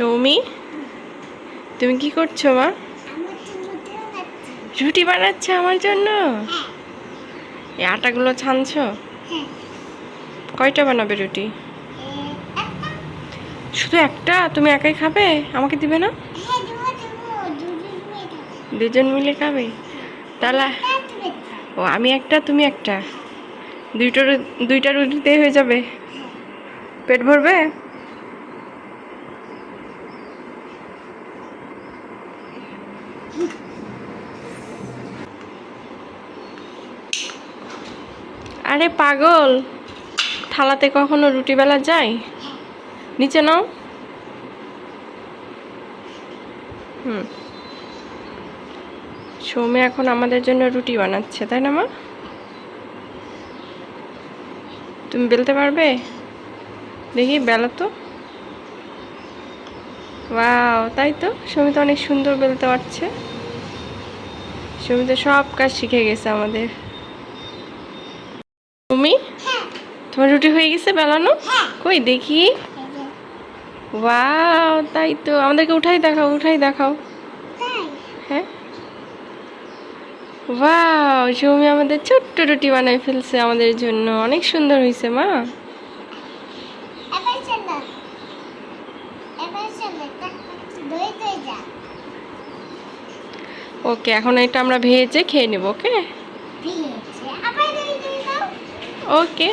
সৌমি, তুমি কি করছ মা? রুটি বানাচ্ছে আমার জন্য? এই আটাগুলো ছানছো? কয়টা বানাবে রুটি? শুধু একটা? তুমি একাই খাবে? আমাকে দিবে না? দুজন মিলে খাবে? তাহলে। ও, আমি একটা, তুমি একটা। দুইটা দুইটা রুটিতে হয়ে যাবে। পেট ভরবে? আরে পাগল, থালাতে কখনো রুটি বেলা যায় নিচে নাও। হুম। সৌম্য এখন আমাদের জন্য রুটি বানাচ্ছে, তাই না মা? তুমি বেলতে পারবে? দেখি, বেলা তো। ওয়াও তাই তো? সৌমি তো অনেক সুন্দর বেলতে পারছে। সৌমি তো সব কাজ শিখে গেছে আমাদের। তুমি হ্যাঁ। তোমার রুটি হয়ে গেছে বেলানো? হ্যাঁ। কই দেখি? ওয়াও তাই তো। আমাদেরকে উঠাই দেখাও উঠাই দেখাও। হ্যাঁ। ওয়াও সৌমি আমাদের ছোট্ট রুটি বানাই ফেলছে আমাদের জন্য। অনেক সুন্দর হয়েছে মা। ওকে এখন এটা আমরা ভেজে খেয়ে নেব ওকে? ওকে।